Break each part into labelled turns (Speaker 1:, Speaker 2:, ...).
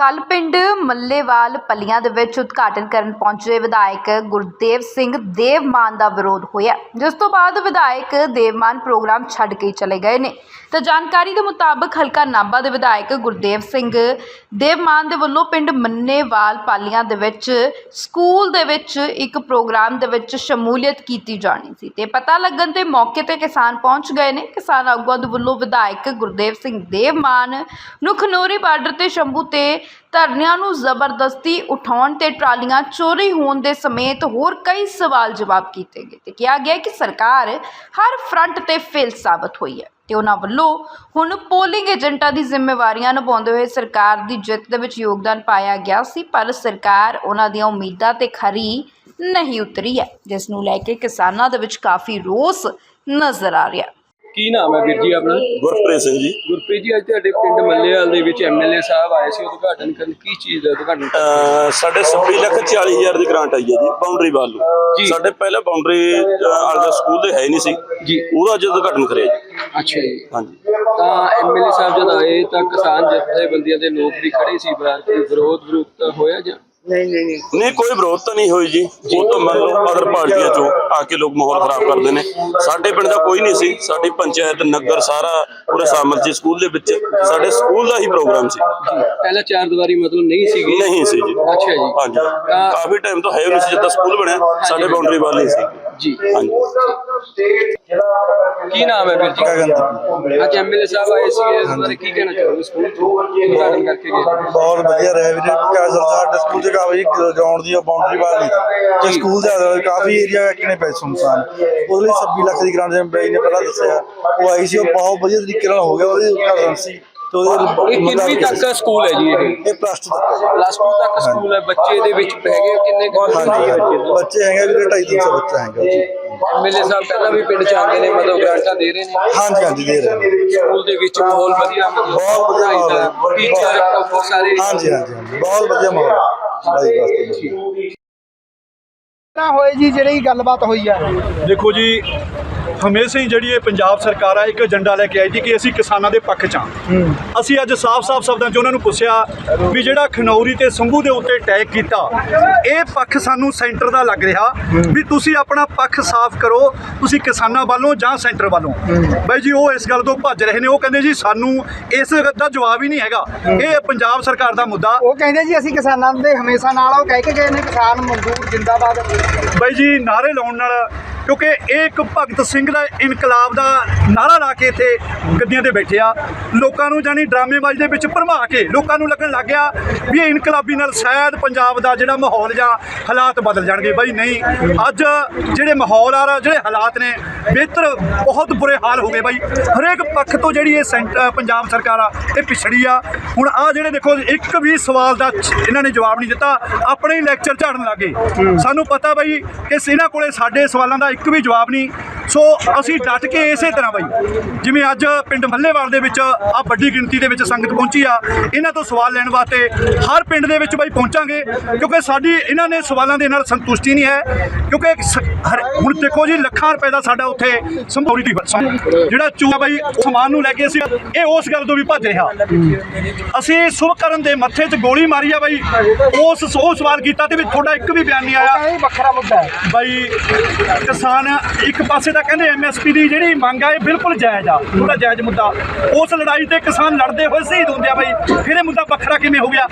Speaker 1: ਕੱਲ ਪਿੰਡ ਮੱਲੇਵਾਲ ਪੱਲੀਆਂ ਦੇ ਵਿੱਚ ਉਦਘਾਟਨ ਕਰਨ ਪਹੁੰਚੇ ਵਿਧਾਇਕ ਗੁਰਦੇਵ ਸਿੰਘ ਦੇਵਮਾਨ ਦਾ ਵਿਰੋਧ ਹੋਇਆ। ਜਿਸ ਤੋਂ ਬਾਅਦ ਵਿਧਾਇਕ ਦੇਵਮਾਨ ਪ੍ਰੋਗਰਾਮ ਛੱਡ ਕੇ ਚਲੇ ਗਏ ਨੇ। ਤਾਂ ਜਾਣਕਾਰੀ ਦੇ ਮੁਤਾਬਕ ਹਲਕਾ ਨਾਭਾ ਦੇ ਵਿਧਾਇਕ ਗੁਰਦੇਵ ਸਿੰਘ ਦੇਵਮਾਨ ਦੇ ਵੱਲੋਂ ਪਿੰਡ ਮੰਨੇਵਾਲ ਪਾਲੀਆਂ ਦੇ ਵਿੱਚ ਸਕੂਲ ਦੇ ਵਿੱਚ ਇੱਕ ਪ੍ਰੋਗਰਾਮ ਦੇ ਵਿੱਚ ਸ਼ਮੂਲੀਅਤ ਕੀਤੀ ਜਾਣੀ ਸੀ ਤੇ ਪਤਾ ਲੱਗਣ ਤੇ ਮੌਕੇ ਤੇ ਕਿਸਾਨ ਪਹੁੰਚ ਗਏ ਨੇ। ਕਿਸਾਨ ਆਗੂਆਂ ਦੇ ਵੱਲੋਂ ਵਿਧਾਇਕ ਗੁਰਦੇਵ ਸਿੰਘ ਦੇਵਮਾਨ ਨੂੰ ਖਨੋਰੀ ਬਾਰਡਰ ਤੇ ਸ਼ੰਭੂ ਤੇ ਧਰਨਿਆਂ ਨੂੰ ਜ਼ਬਰਦਸਤੀ ਉਠਾਉਣ ਤੇ ਟਰਾਲੀਆਂ ਚੋਰੀ ਹੋਣ ਦੇ ਸਮੇਤ ਹੋਰ ਕਈ ਸਵਾਲ ਜਵਾਬ ਕੀਤੇ ਗਏ ਤੇ ਕਿਹਾ ਗਿਆ ਕਿ ਸਰਕਾਰ ਹਰ ਫਰੰਟ ਤੇ ਫੇਲ ਸਾਬਤ ਹੋਈ ਹੈ ਤੇ ਉਹਨਾਂ ਵੱਲੋਂ ਹੁਣ ਪੋਲਿੰਗ ਏਜੰਟਾਂ ਦੀ ਜ਼ਿੰਮੇਵਾਰੀਆਂ ਨਿਭਾਉਂਦੇ ਹੋਏ ਸਰਕਾਰ ਦੀ ਜਿੱਤ ਦੇ ਵਿੱਚ ਯੋਗਦਾਨ ਪਾਇਆ ਗਿਆ ਸੀ, ਪਰ ਸਰਕਾਰ ਉਹਨਾਂ ਦੀਆਂ ਉਮੀਦਾਂ ਤੇ ਖਰੀ ਨਹੀਂ ਉਤਰੀ ਹੈ, ਜਿਸ ਨੂੰ ਲੈ ਕੇ ਕਿਸਾਨਾਂ ਦੇ ਵਿੱਚ ਕਾਫੀ ਰੋਸ ਨਜ਼ਰ ਆ ਰਿਹਾ।
Speaker 2: ਕੀ ਨਾਮ ਹੈ ਵੀਰ ਜੀ ਆਪਣਾ?
Speaker 3: ਗੁਰਪ੍ਰੀਤ ਸਿੰਘ ਜੀ।
Speaker 2: ਗੁਰਪ੍ਰੀਤ ਜੀ ਅੱਜ ਤੁਹਾਡੇ ਪਿੰਡ ਮੱਲੇਵਾਲ ਦੇ ਵਿੱਚ ਐਮਐਲਏ ਸਾਹਿਬ ਆਏ ਸੀ। ਉਦਘਾਟਨ ਕਰਨ ਕੀ ਚੀਜ਼ ਦਾ ਉਦਘਾਟਨ
Speaker 3: ਸਾਡੇ 26 ਲੱਖ 40 ਹਜ਼ਾਰ ਦੀ ਗ੍ਰਾਂਟ ਆਈ ਹੈ ਜੀ ਬਾਉਂਡਰੀ ਵੱਲ ਨੂੰ। ਸਾਡੇ ਪਹਿਲਾਂ ਬਾਉਂਡਰੀ ਵਾਲਾ ਸਕੂਲ ਦੇ ਹੈ ਨਹੀਂ ਸੀ।
Speaker 2: ਜੀ।
Speaker 3: ਉਹਦਾ ਅੱਜ ਉਦਘਾਟਨ ਕਰਿਆ ਜੀ।
Speaker 2: ਅੱਛਾ ਜੀ।
Speaker 3: ਹਾਂਜੀ।
Speaker 2: ਤਾਂ ਐਮਐਲਏ ਸਾਹਿਬ ਜਦ ਆਏ ਤਾਂ ਕਿਸਾਨ ਜਥੇਬੰਦੀਆਂ ਦੇ ਲੋਕ ਵੀ ਖੜੇ ਸੀ। ਬਾਹਰ ਕੋਈ ਵਿਰੋਧ ਵਿਰੋਧ ਹੋਇਆ ਜਾਂ?
Speaker 3: ਨਹੀਂ ਕੋਈ ਵਿਰੋਧ ਤਾਂ ਨਹੀਂ ਹੋਈ ਜੀ। ਉਹ ਤਾਂ ਮੰਨ ਲਓ ਅਦਰ ਪਾਰਟੀਆਂ ਚੋਂ ਆ ਕੇ ਲੋਕ ਮਾਹੌਲ ਖਰਾਬ ਕਰਦੇ ਨੇ। ਸਾਡੇ ਪਿੰਡ ਦਾ ਕੋਈ ਨਹੀਂ ਸੀ। ਸਾਡੀ ਪੰਚਾਇਤ ਨਗਰ ਸਾਰਾ ਪੂਰੇ ਸ਼ਾਮਲ ਸੀ ਸਕੂਲ ਦੇ ਵਿੱਚ। ਸਾਡੇ ਸਕੂਲ ਦਾ ਹੀ ਪ੍ਰੋਗਰਾਮ ਸੀ।
Speaker 2: ਪਹਿਲਾਂ ਚਾਰ ਦੀਵਾਰੀ ਮਤਲਬ ਨਹੀਂ ਸੀਗੀ
Speaker 3: ਨਹੀਂ ਸੀ ਜੀ।
Speaker 2: ਅੱਛਾ ਜੀ।
Speaker 3: ਹਾਂਜੀ। ਕਾਫੀ ਟਾਈਮ ਤੋਂ ਹੈ ਨਹੀਂ ਸੀ ਜਦੋਂ ਸਕੂਲ ਬਣਿਆ। ਸਾਡੇ ਬਾਉਂਡਰੀ ਵੱਲ ਨਹੀਂ ਸੀ।
Speaker 2: ਜੀ।
Speaker 3: ਹਾਂਜੀ।
Speaker 2: ਕੀ ਨਾਮ ਹੈ ਵੀਰ ਜੀ? ਅੱਜ ਐਮਐਲਏ ਸਾਹਿਬ ਆਏ ਸੀ ਇਸ ਬਾਰੇ ਕੀ ਕਹਿਣਾ ਚਾਹੋਗੇ ਸਕੂਲ ਚ? ਉਦਘਾਟਨ ਕਰਕੇ ਗਏ।
Speaker 4: ਬਹੁਤ ਵਧੀਆ ਰਿਹਾ ਵੀਰੇ ਕਿਉਂਕਿ ਸਾਡੇ ਸਕੂਲ ਦੇ ਕਾਫੀ ਗਰਾਊਂਡ ਦੀ ਬਾਉਂਡਰੀ ਵਾਲ ਤੇ ਸਕੂਲ ਦੇ ਕਾਫੀ ਏਰੀਆ ਕਿਨੇ ਪੈ ਸੁਨਸਾਨ ਉਹਦੇ ਲਈ 26 ਲੱਖ ਦੀ ਗ੍ਰਾਂਟ ਜਿਵੇਂ ਬਾਈ ਨੇ ਪਹਿਲਾਂ ਦੱਸਿਆ। ਉਹ ਆਈ ਸੀ ਉਹ ਬਹੁਤ ਵਧੀਆ ਤਰੀਕੇ ਨਾਲ ਹੋ ਗਿਆ ਉਹਦੀ ਉਦਘਾਟਨ ਸੀ। ਤੇ ਉਹਦੇ
Speaker 2: ਇਹ ਕਿੰਨੀ ਤੱਕ ਦਾ ਸਕੂਲ ਹੈ ਜੀ ਇਹ?
Speaker 4: ਇਹ ਪਲੱਸ ਟੂ ਤੱਕ ਹੈ।
Speaker 2: ਪਲੱਸ 2 ਤੱਕ ਸਕੂਲ ਹੈ। ਬੱਚੇ ਇਹਦੇ ਵਿੱਚ ਹੈਗੇ ਕਿੰਨੇ ਕੁ ਬੱਚੇ? ਹੈਗੇ
Speaker 4: ਵੀਰੇ 250 ਬੱਚਾ ਹੈਗਾ ਜੀ।
Speaker 2: ਐਮਐਲਏ ਸਾਹਿਬ ਪਹਿਲਾਂ ਵੀ ਪਿੰਡ ਚ ਆਉਂਦੇ ਨੇ ਮਤਲਬ ਗ੍ਰਾਂਟਾਂ ਦੇ ਰਹੇ ਨੇ?
Speaker 4: ਹਾਂਜੀ ਹਾਂਜੀ ਦੇ ਰਹੇ ਨੇ।
Speaker 2: ਸਕੂਲ ਦੇ ਵਿੱਚ ਮਾਹੌਲ ਵਧੀਆ
Speaker 4: ਬਹੁਤ ਵਧੀਆ ਮਾਹੌਲ ਹੈ।
Speaker 2: ਟੀਚਰ ਪ੍ਰੋਫੈਸਰ ਸਾਰੇ
Speaker 4: ਹਾਂਜੀ ਹਾਂਜੀ ਬਹੁਤ ਵਧੀਆ ਮਾਹੌਲ ਹੈ।
Speaker 5: ਨਾ ਹੋਏ ਜੀ ਜਿਹੜੀ ਗੱਲਬਾਤ ਹੋਈ ਆ।
Speaker 6: ਦੇਖੋ ਜੀ ਹਮੇਸ਼ਾ ਹੀ ਜਿਹੜੀ ਇਹ ਪੰਜਾਬ ਸਰਕਾਰ ਆ ਇੱਕ ਏਜੰਡਾ ਲੈ ਕੇ ਆਈ ਸੀ ਕਿ ਅਸੀਂ ਕਿਸਾਨਾਂ ਦੇ ਪੱਖ 'ਚ ਹਾਂ। ਅਸੀਂ ਅੱਜ ਸਾਫ਼-ਸਾਫ਼ ਸ਼ਬਦਾਂ 'ਚ ਉਹਨਾਂ ਨੂੰ ਪੁੱਛਿਆ ਵੀ ਜਿਹੜਾ ਖਨੌਰੀ ਤੇ ਸੰਭੂ ਦੇ ਉੱਤੇ ਅਟੈਕ ਕੀਤਾ ਇਹ ਪੱਖ ਸਾਨੂੰ ਸੈਂਟਰ ਦਾ ਲੱਗ ਰਿਹਾ ਵੀ ਤੁਸੀਂ ਆਪਣਾ ਪੱਖ ਸਾਫ਼ ਕਰੋ ਤੁਸੀਂ ਕਿਸਾਨਾਂ ਵੱਲੋਂ ਜਾਂ ਸੈਂਟਰ ਵੱਲੋਂ। ਬਾਈ ਜੀ ਉਹ ਇਸ ਗੱਲ ਤੋਂ ਭੱਜ ਰਹੇ ਨੇ ਉਹ ਕਹਿੰਦੇ ਜੀ ਸਾਨੂੰ ਇਸ ਦਾ ਜਵਾਬ ਹੀ ਨਹੀਂ ਹੈਗਾ। ਇਹ ਪੰਜਾਬ ਸਰਕਾਰ ਦਾ ਮੁੱਦਾ।
Speaker 5: ਉਹ ਕਹਿੰਦੇ ਜੀ ਅਸੀਂ ਕਿਸਾਨਾਂ ਦੇ ਹਮੇਸ਼ਾ ਨਾਲ ਆ, ਉਹ ਕਹਿ ਕੇ ਗਏ ਨੇ ਕਿਸਾਨ ਮਜ਼ਦੂਰ ਜਿੰਦਾਬਾਦ।
Speaker 6: ਬਾਈ ਜੀ ਨਾਰੇ ਲਾਉਣ ਨਾਲ ਕਿਉਂਕਿ ਇਹ ਇੱਕ ਭਗਤ ਸਿੰਘ ਦਾ ਇਨਕਲਾਬ ਦਾ ਨਾਰਾ ਲਾ ਕੇ ਇੱਥੇ ਗੱਦੀਆਂ ਤੇ ਬੈਠੇ ਆ। ਲੋਕਾਂ ਨੂੰ ਜਾਨੀ ਡਰਾਮੇਬਾਜ਼ੀ ਦੇ ਵਿੱਚ ਭਰਮਾ ਕੇ ਲੋਕਾਂ ਨੂੰ ਲੱਗਣ ਲੱਗ ਗਿਆ ਵੀ ਇਹ ਇਨਕਲਾਬੀ ਨਾਲ ਸ਼ਾਇਦ ਪੰਜਾਬ ਦਾ ਜਿਹੜਾ ਮਾਹੌਲ ਜਾਂ ਹਾਲਾਤ ਬਦਲ ਜਾਣਗੇ। ਬਾਈ ਨਹੀਂ ਅੱਜ ਜਿਹੜੇ ਮਾਹੌਲ ਆ ਜਿਹੜੇ ਹਾਲਾਤ ਨੇ ਬਿਹਤਰ ਬਹੁਤ ਬੁਰੇ ਹਾਲ ਹੋ ਗਏ ਬਾਈ। ਹਰੇਕ ਪੱਖ ਤੋਂ ਜਿਹੜੀ ਇਹ ਸੈਂਟ- ਅ, ਪੰਜਾਬ ਸਰਕਾਰ ਆ ਇਹ ਪਿਛੜੀ ਆ। ਹੁਣ ਆ ਜਿਹੜੇ ਦੇਖੋ ਇੱਕ ਵੀ ਸਵਾਲ ਦਾ ਇਹਨਾਂ ਨੇ ਜਵਾਬ ਨਹੀਂ ਦਿੱਤਾ। ਆਪਣੇ ਹੀ ਲੈਕਚਰ ਝਾੜਨ ਲੱਗੇ। ਸਾਨੂੰ ਪਤਾ ਬਾਈ ਕਿ ਇਹਨਾਂ ਕੋਲੇ ਸਾਡੇ ਸਵਾਲਾਂ ਦਾ ਇੱਕ ਵੀ ਜਵਾਬ ਨਹੀਂ। ਸੋ ਅਸੀਂ ਡਟ ਕੇ ਇਸੇ ਤਰ੍ਹਾਂ ਬਾਈ ਜਿਵੇਂ ਅੱਜ ਪਿੰਡ ਮੱਲੇਵਾਲ ਦੇ ਵਿੱਚ ਆ ਵੱਡੀ ਗਿਣਤੀ ਦੇ ਵਿੱਚ ਸੰਗਤ ਪਹੁੰਚੀ ਆ ਇਹਨਾਂ ਤੋਂ ਸਵਾਲ ਲੈਣ ਵਾਸਤੇ ਹਰ ਪਿੰਡ ਦੇ ਵਿੱਚ ਬਾਈ ਪਹੁੰਚਾਂਗੇ ਕਿਉਂਕਿ ਸਾਡੀ ਇਹਨਾਂ ਨੇ ਸਵਾਲਾਂ ਦੇ ਨਾਲ ਸੰਤੁਸ਼ਟੀ ਨਹੀਂ ਹੈ ਕਿਉਂਕਿ ਸ- ਹਰ- ਹੁਣ ਦੇਖੋ ਜੀ ਲੱਖਾਂ ਰੁਪਏ ਦਾ ਸਾਡਾ ਉੱਥੇ ਸੰਭੌਰੀ ਦੀ ਜਿਹੜਾ ਚੂਹਾ ਬਾਈ ਸਮਾਨ ਨੂੰ ਲੈ ਕੇ ਅਸੀਂ ਇਹ ਉਸ ਗੱਲ ਤੋਂ ਵੀ ਭੱਜ ਰਿਹਾ। ਅਸੀਂ ਸੁਭਕਰਨ ਦੇ ਮੱਥੇ 'ਚ ਗੋਲੀ ਮਾਰੀ ਆ ਬਾਈ ਉਸ ਉਹ ਸਵਾਲ ਕੀਤਾ ਤੇ ਵੀ ਤੁਹਾਡਾ ਇੱਕ ਵੀ ਬਿਆਨ ਨਹੀਂ ਆਇਆ।
Speaker 5: ਵੱਖਰਾ ਮੁੱਦਾ ਹੈ।
Speaker 6: ਬਾਈ ਕਿਸਾਨ ਇੱਕ ਪਾਸੇ ਤਾਂ ਕਹਿੰਦੇ ਐਮਐਸਪੀ ਦੀ ਜਿਹੜੀ ਮੰਗ ਆ ਇਹ ਬਿਲਕੁਲ ਜਾਇਜ਼ ਆ। ਉਹਦਾ ਜਾਇਜ਼ ਮੁੱਦਾ। ਉਸ ਲੜਾਈ ਤੇ ਕਿਸਾਨ ਲੜਦੇ ਹੋਏ ਸ਼ਹੀਦ ਹੁੰਦੇ ਆ ਬਾਈ। ਫਿਰ ਇਹ ਮੁੱਦਾ ਵੱਖਰਾ ਕਿਵੇਂ ਹੋ ਗਿਆ?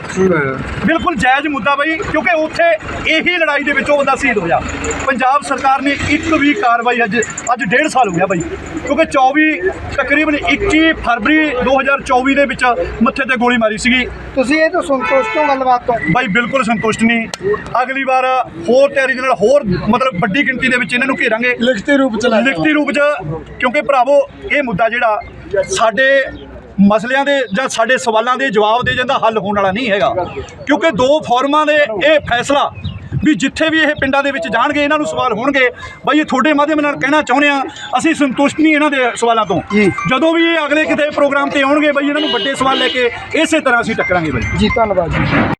Speaker 6: ਬਿਲਕੁਲ ਜਾਇਜ਼ ਮੁੱਦਾ ਬਾਈ ਕਿਉਂਕਿ ਉੱਥੇ ਇਹੀ ਲੜਾਈ ਦੇ ਵਿੱਚ ਉਹ ਬੰਦਾ ਸ਼ਹੀਦ ਹੋਇਆ। ਪੰਜਾਬ ਸਰਕਾਰ ਨੇ ਇੱਕ ਵੀ ਕਾਰਵਾਈ ਅੱਜ ਅੱਜ ਡੇਢ ਸਾਲ ਹੋ ਗਿਆ ਬਾਈ। ਕਿਉਂਕਿ 24 ਤਕਰੀਬਨ 21 ਫਰਵਰੀ 2024 ਦੇ ਵਿੱਚ ਮੱਥੇ ਤੇ ਗੋਲੀ ਮਾਰੀ ਸੀਗੀ।
Speaker 5: ਤੁਸੀਂ ਇਹ ਤੋਂ ਸੰਤੁਸ਼ਟ ਹੋ ਗੱਲਬਾਤ ਤੋਂ?
Speaker 6: ਬਾਈ ਬਿਲਕੁਲ ਸੰਤੁਸ਼ਟ ਨਹੀਂ। ਅਗਲੀ ਵਾਰ ਹੋਰ ਤਿਆਰੀ ਦੇ ਨਾਲ ਹੋਰ ਮਤਲਬ ਵੱਡੀ ਗਿਣਤੀ ਦੇ ਵਿੱਚ ਇਹਨਾਂ ਨੂੰ ਘੇਰਾਂਗੇ।
Speaker 5: ਲਿਖਤੀ ਰੂਪ ਚ ਲੈ
Speaker 6: ਲਿਖਤੀ ਰੂਪ 'ਚ ਕਿਉਂਕਿ ਭਰਾਵੋ ਇਹ ਮੁੱਦਾ ਜਿਹੜਾ ਸਾਡੇ ਮਸਲਿਆਂ ਦੇ ਜਾਂ ਸਾਡੇ ਸਵਾਲਾਂ ਦੇ ਜਵਾਬ ਦੇ ਜਾਂਦਾ ਹੱਲ ਹੋਣ ਵਾਲਾ ਨਹੀਂ ਹੈਗਾ। ਕਿਉਂਕਿ ਦੋ ਫੋਰਮਾਂ ਦੇ ਇਹ ਫੈਸਲਾ ਵੀ ਜਿੱਥੇ ਵੀ ਇਹ ਪਿੰਡਾਂ ਦੇ ਵਿੱਚ ਜਾਣਗੇ ਇਹਨਾਂ ਨੂੰ ਸਵਾਲ ਹੋਣਗੇ। ਬਾਈ ਇਹ ਤੁਹਾਡੇ ਮਾਧਿਅਮ ਨਾਲ ਕਹਿਣਾ ਚਾਹੁੰਦੇ ਆ ਅਸੀਂ ਸੰਤੁਸ਼ਟ ਨਹੀਂ ਇਹਨਾਂ ਦੇ ਸਵਾਲਾਂ ਤੋਂ। ਜਦੋਂ ਵੀ ਇਹ ਅਗਲੇ ਕਿਤੇ ਪ੍ਰੋਗਰਾਮ ਤੇ ਆਉਣਗੇ ਬਾਈ ਇਹਨਾਂ ਨੂੰ ਵੱਡੇ ਸਵਾਲ ਲੈ ਕੇ ਇਸੇ ਤਰ੍ਹਾਂ ਅਸੀਂ ਟੱਕਰਾਂਗੇ ਬਾਈ।
Speaker 5: ਜੀ ਧੰਨਵਾਦ ਜੀ।